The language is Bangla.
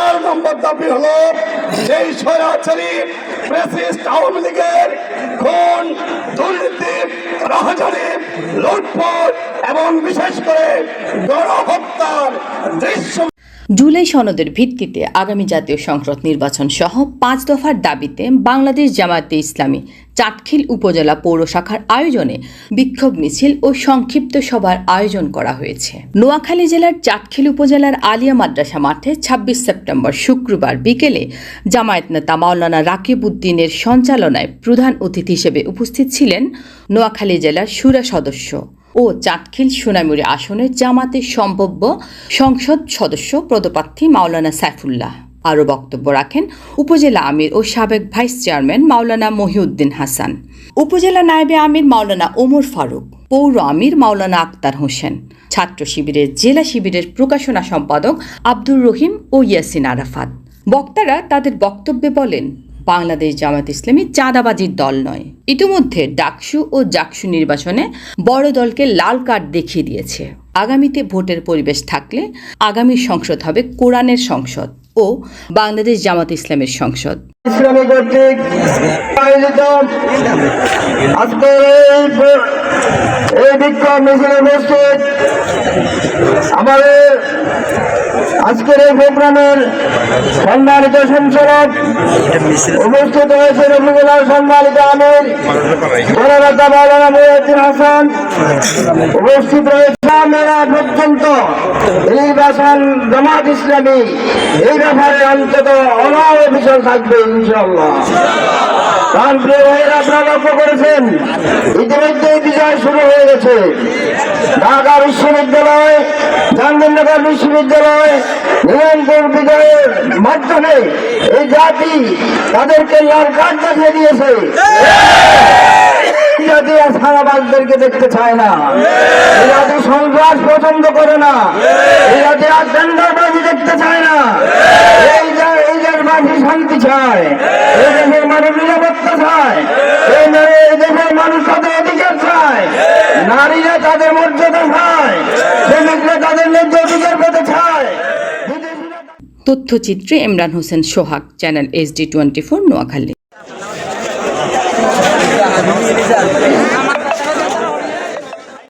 চার নম্বর দাবি হলো সেই স্বৈরাচারী প্রেসিস্ট আওয়ামী লীগের খুন, দুর্নীতি রাহাজারি লুটপাট এবং বিশেষ করে গণহত্যার দৃশ্য জুলাই সনদের ভিত্তিতে আগামী জাতীয় সংসদ নির্বাচন সহ পাঁচ দফার দাবিতে বাংলাদেশ জামায়াতে ইসলামী চাটখিল উপজেলা পৌর শাখার আয়োজনে বিক্ষোভ মিছিল ও সংক্ষিপ্ত সভার আয়োজন করা হয়েছে। নোয়াখালী জেলার চাটখিল উপজেলার আলিয়া মাদ্রাসা মাঠে ২৬ সেপ্টেম্বর শুক্রবার বিকেলে জামায়াত নেতা মাওলানা রাকিব উদ্দিনের সঞ্চালনায় প্রধান অতিথি হিসেবে উপস্থিত ছিলেন নোয়াখালী জেলার সুরা সদস্য। ও চাটখিল সোনামুড়ি আসনের জামাতের সম্ভাব্য সংসদ সদস্য পদপ্রার্থী মাওলানা সাইফুল্লাহ। আরও বক্তব্য রাখেন উপজেলা আমির ও সাবেক ভাইস চেয়ারম্যান মাওলানা মহিউদ্দিন হাসান। উপজেলা নায়েবে আমির মাওলানা ওমর ফারুক, পৌর আমির মাওলানা আক্তার হোসেন, ছাত্র শিবিরের জেলা শিবিরের প্রকাশনা সম্পাদক আব্দুর রহিম ও ইয়াসিন আরাফাত। বক্তারা তাদের বক্তব্যে বলেন বাংলাদেশ জামাত ইসলামী চাঁদাবাজির দল নয়। ইতিমধ্যে ডাকসু ও জাকসু নির্বাচনে বড় দলকে লাল কার্ড দেখিয়ে দিয়েছে। আগামীতে ভোটের পরিবেশ থাকলে আগামী সংসদ হবে কোরআনের সংসদ। ও বাংলাদেশ জামাত ইসলামের সংসদ। আজকের এই প্রোগ্রামের সম্মানিত সঞ্চালক উপস্থিত হয়েছে রবিগুলার সম্মানিত আমির হাসান, উপস্থিত রয়েছে মেলা পর্যন্ত নির্বাচন জামাত ইসলামী। এই ব্যাপারে অন্তত অনাবিচল থাকবে ইনশাল্লাহ কারণ প্রিয় ভাইয়েরা, আপনারা লক্ষ্য করেছেন, ইতিমধ্যেই বিজয় শুরু হয়ে গেছে। ঢাকা বিশ্ববিদ্যালয় বিশ্ববিদ্যালয় নিরন্তর বিজয়ের মাধ্যমে এই জাতি তাদেরকে লাল কার্ড দেখিয়ে দিয়েছে। এই জাতি আর সারাবাজদেরকে দেখতে চায় না। এই পছন্দ করে না। এই জাতি আর টেন্ডারবাজি দেখতে চায় না। এই যে- এই দেশ মানুষ শান্তি চায়। এই দেশের মানুষ নিরাপত্তা চায়। এই এই দেশের মানুষ তাদের অধিকার চায়। নারীরা তাদের মর্যাদা চায়। শ্রমিকরা তাদের ন্যায্য অধিকার পেতে চায়। তথ্যচিত্রে Imran Hossain Sohag channel HD twenty four Noakhali.